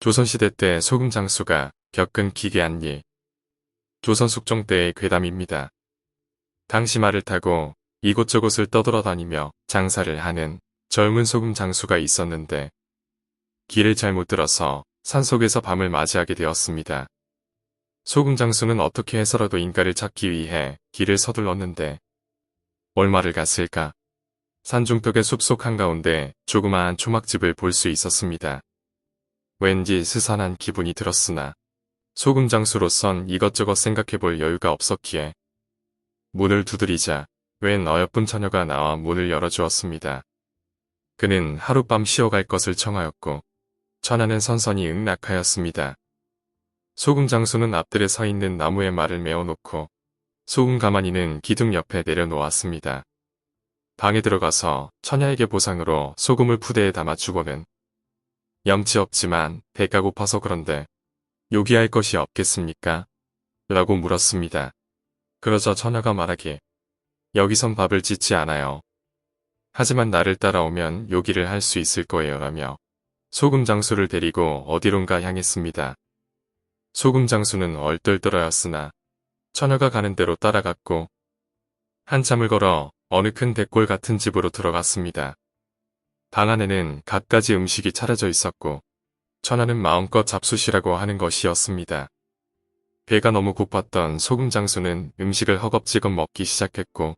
조선시대 때 소금 장수가 겪은 기괴한 일. 조선 숙종 때의 괴담입니다. 당시 말을 타고 이곳저곳을 떠돌아다니며 장사를 하는 젊은 소금 장수가 있었는데 길을 잘못 들어서 산속에서 밤을 맞이하게 되었습니다. 소금 장수는 어떻게 해서라도 인가를 찾기 위해 길을 서둘렀는데 얼마를 갔을까? 산중턱의 숲속 한가운데 조그마한 초막집을 볼 수 있었습니다. 왠지 스산한 기분이 들었으나 소금 장수로선 이것저것 생각해볼 여유가 없었기에 문을 두드리자 웬 어여쁜 처녀가 나와 문을 열어주었습니다. 그는 하룻밤 쉬어갈 것을 청하였고 처녀는 선선히 응낙하였습니다. 소금 장수는 앞들에 서 있는 나무에 말을 메어놓고 소금 가마니는 기둥 옆에 내려놓았습니다. 방에 들어가서 처녀에게 보상으로 소금을 푸대에 담아주고는 염치 없지만 배가 고파서 그런데 요기할 것이 없겠습니까? 라고 물었습니다. 그러자 처녀가 말하길 여기선 밥을 짓지 않아요. 하지만 나를 따라오면 요기를 할 수 있을 거예요 라며 소금 장수를 데리고 어디론가 향했습니다. 소금 장수는 얼떨떨하였으나 처녀가 가는 대로 따라갔고 한참을 걸어 어느 큰 대골 같은 집으로 들어갔습니다. 방 안에는 갖가지 음식이 차려져 있었고 천하는 마음껏 잡수시라고 하는 것이었습니다. 배가 너무 고팠던 소금 장수는 음식을 허겁지겁 먹기 시작했고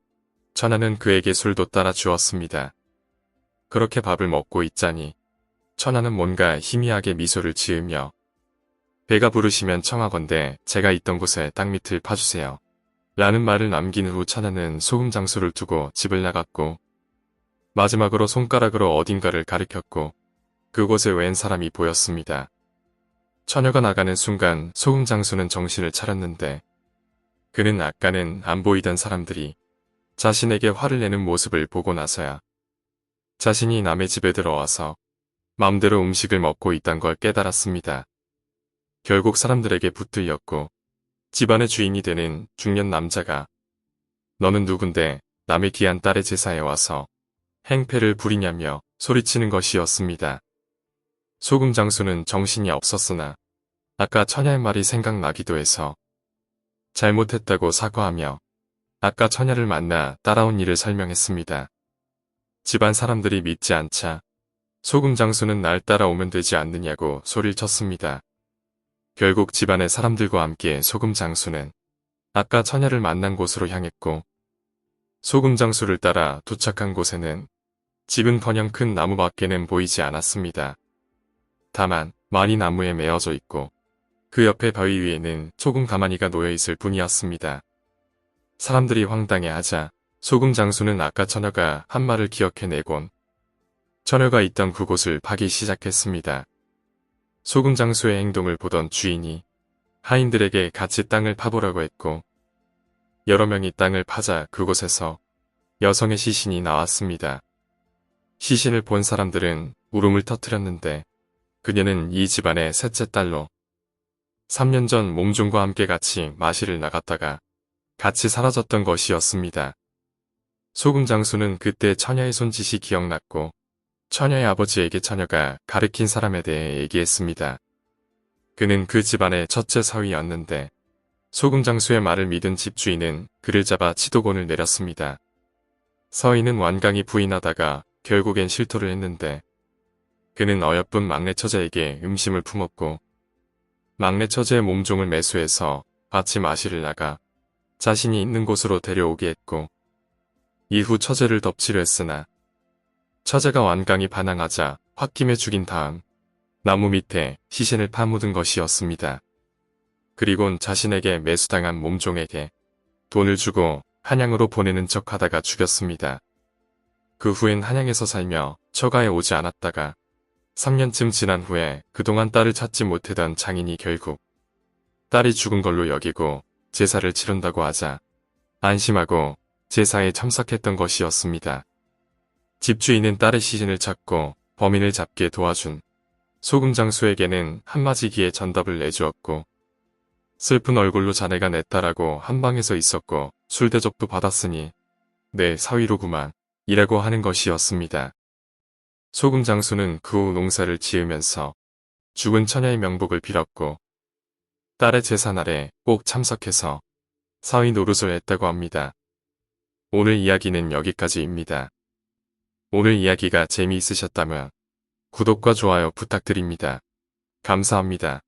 천하는 그에게 술도 따라 주었습니다. 그렇게 밥을 먹고 있자니 천하는 뭔가 희미하게 미소를 지으며 배가 부르시면 청하건대 제가 있던 곳에 땅 밑을 파주세요. 라는 말을 남긴 후 천하는 소금 장수를 두고 집을 나갔고 마지막으로 손가락으로 어딘가를 가리켰고 그곳에 웬 사람이 보였습니다. 처녀가 나가는 순간 소금 장수는 정신을 차렸는데 그는 아까는 안 보이던 사람들이 자신에게 화를 내는 모습을 보고 나서야 자신이 남의 집에 들어와서 마음대로 음식을 먹고 있단 걸 깨달았습니다. 결국 사람들에게 붙들렸고 집안의 주인이 되는 중년 남자가 너는 누군데 남의 귀한 딸의 제사에 와서 행패를 부리냐며 소리치는 것이었습니다. 소금 장수는 정신이 없었으나 아까 처녀의 말이 생각나기도 해서 잘못했다고 사과하며 아까 처녀를 만나 따라온 일을 설명했습니다. 집안 사람들이 믿지 않자 소금 장수는 날 따라오면 되지 않느냐고 소리를 쳤습니다. 결국 집안의 사람들과 함께 소금 장수는 아까 처녀를 만난 곳으로 향했고 소금 장수를 따라 도착한 곳에는 집은 커녕 큰 나무밖에는 보이지 않았습니다. 다만 많이 나무에 메어져 있고 그 옆에 바위 위에는 소금 가마니가 놓여 있을 뿐이었습니다. 사람들이 황당해하자 소금 장수는 아까 처녀가 한 말을 기억해내곤 처녀가 있던 그곳을 파기 시작했습니다. 소금 장수의 행동을 보던 주인이 하인들에게 같이 땅을 파보라고 했고 여러 명이 땅을 파자 그곳에서 여성의 시신이 나왔습니다. 시신을 본 사람들은 울음을 터뜨렸는데 그녀는 이 집안의 셋째 딸로 3년 전 몸종과 함께 같이 마시를 나갔다가 같이 사라졌던 것이었습니다. 소금 장수는 그때 처녀의 손짓이 기억났고 처녀의 아버지에게 처녀가 가르친 사람에 대해 얘기했습니다. 그는 그 집안의 첫째 사위였는데 소금 장수의 말을 믿은 집주인은 그를 잡아 치도곤을 내렸습니다. 서인은 완강히 부인하다가 결국엔 실토를 했는데 그는 어여쁜 막내 처제에게 음심을 품었고 막내 처제의 몸종을 매수해서 밭이 마시를 나가 자신이 있는 곳으로 데려오게 했고 이후 처제를 덮치려 했으나 처제가 완강히 반항하자 홧김에 죽인 다음 나무 밑에 시신을 파묻은 것이었습니다. 그리곤 자신에게 매수당한 몸종에게 돈을 주고 한양으로 보내는 척 하다가 죽였습니다. 그 후엔 한양에서 살며 처가에 오지 않았다가 3년쯤 지난 후에 그동안 딸을 찾지 못하던 장인이 결국 딸이 죽은 걸로 여기고 제사를 치른다고 하자 안심하고 제사에 참석했던 것이었습니다. 집주인은 딸의 시신을 찾고 범인을 잡게 도와준 소금 장수에게는 한마지기에 전답을 내주었고 슬픈 얼굴로 자네가 내 딸하고 한방에서 있었고 술 대접도 받았으니 내 사위로구만 이라고 하는 것이었습니다. 소금 장수는 그 후 농사를 지으면서 죽은 처녀의 명복을 빌었고 딸의 제사날에 꼭 참석해서 사위 노릇을 했다고 합니다. 오늘 이야기는 여기까지입니다. 오늘 이야기가 재미있으셨다면 구독과 좋아요 부탁드립니다. 감사합니다.